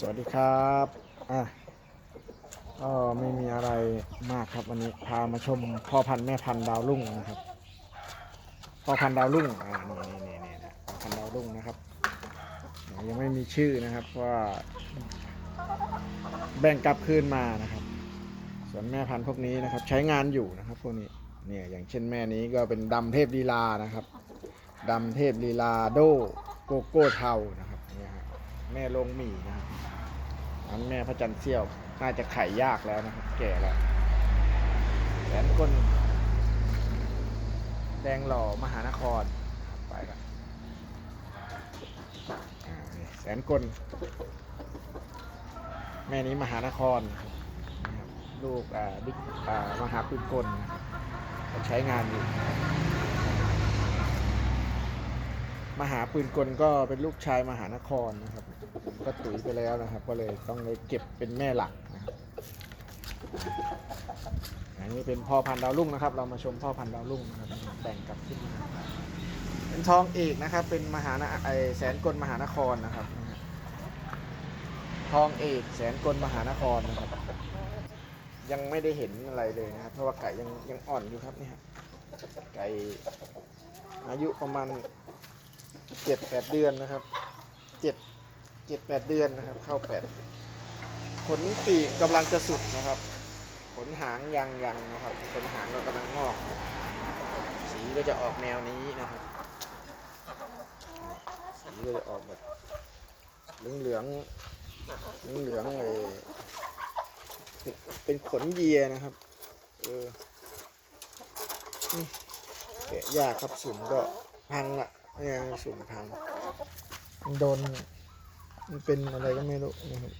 สวัสดีครับอะก็ไม่มีอะไรมากครับวันนี้พามาชมพ่อพันธุ์แม่พันธุ์ดาวรุ่งนะครับพ่อพันธุ์ดาวรุ่งอ่านี่นี่นี่นะพ่อพันธุ์ดาวรุ่งนะครับ ยังไม่มีชื่อนะครับว่า แบ่งกลับคืนมานะครับ ส่วนแม่พันธุ์พวกนี้นะครับ ใช้งานอยู่นะครับพวกนี้เนี่ยอย่างเช่นแม่นี้ก็เป็นดำเทพลีลานะครับดำเทพลีลาโดโกโก้เทานะครับเนี่ยฮะ แม่ลงหมี่นะครับอันแม่พระจันทร์เสี้ยว น่าจะไข่ยากแล้วนะครับ แก่แล้วแสนคนแดงหล่อมหานครไปละอ่านี่แสนกลแม่นี้มหานครลูกอ่าบิ๊กอ่ามหาปืนกลนะครับใช้งานอยู่ มหาปืนกลก็เป็นลูกชายมหานครนะครับ ก็ตุ๋ยไปแล้วนะครับ ก็เลยต้องเลยเก็บเป็นแม่หลักนะครับอันนี้เป็นพ่อพันธุ์ดาวรุ่งนะครับ เรามาชมพ่อพันธุ์ดาวรุ่งนะครับแบ่งกลับขึ้นมาเป็นทองเอกนะครับ เป็นมหานะไอแสนกลมหานครนะครับ ทองเอกแสนกลมหานครนะครับ ยังไม่ได้เห็นอะไรเลยนะครับ เพราะว่าไก่ยังยังอ่อนอยู่ครับเนี่ยไก่อายุประมาณ เจ็ดแปดเดือนนะครับเจ็ดเจ็ดแปดเดือนนะครับ เข้าแปดขนปีกกำลังจะสุดนะครับ ขนหางยังยังนะครับ ขนหางก็กำลังงอก สีก็จะออกแนวนี้นะครับ สีก็จะออกแบบเหลืองเหลืองเหลืองเหลืองเลยเป็นขนเยียนะครับ เออแกะยากครับสุ่มก็พังละ นี่ยสุ่มพังมันโดนมันเป็นอะไรก็ไม่รู้นะครับ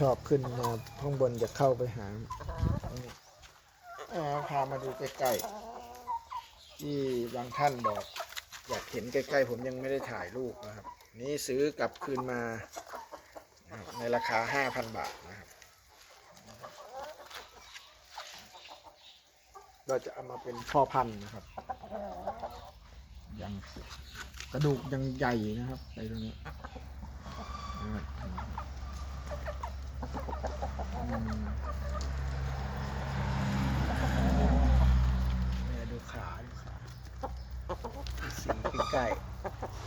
ชอบขึ้นมาข้างบนจะเข้าไปหาพามาดูใกล้ๆ ที่บางท่านบอก อยากเห็นใกล้ๆ ผมยังไม่ได้ถ่ายรูปนะครับ นี่ซื้อกลับคืนมาในราคา 5,000 บาท เราจะเอามาเป็นพ่อพันธุ์นะครับยังกระดูกยังใหญ่นะครับไปตรงนี้ดูขาดูขาสีใกล้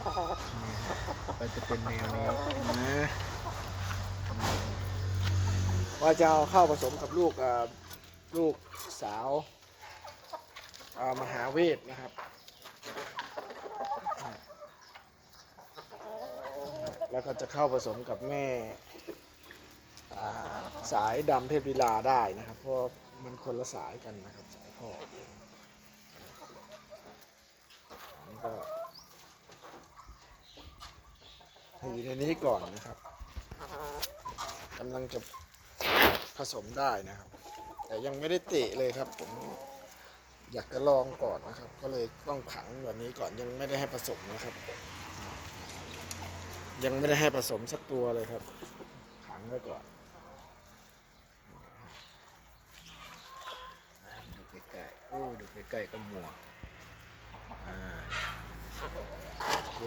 ๆก็จะเป็นแนวนี้นะว่าจะเอาเข้าผสมกับลูกลูกสาว มหาเวทนะครับ แล้วก็จะเข้าผสมกับแม่าสายดำเทพลีลาได้นะครับ เพราะมันคนละสายกันนะครับสายพ่ออันนี้ก็ให้อยู่ในนี้ก่อนนะครับกำลังจะผสมได้นะครับ แต่ยังไม่ได้เตะเลยครับผม อยากจะลองก่อนนะครับ ก็เลยต้องขังแบบนี้ก่อนยังไม่ได้ให้ผสมนะครับ ยังไม่ได้ให้ผสมสักตัวเลยครับ ขังไว้ก่อนดูใกล้ๆโอ้ดูใกล้ๆก็มัวอ่าโอเค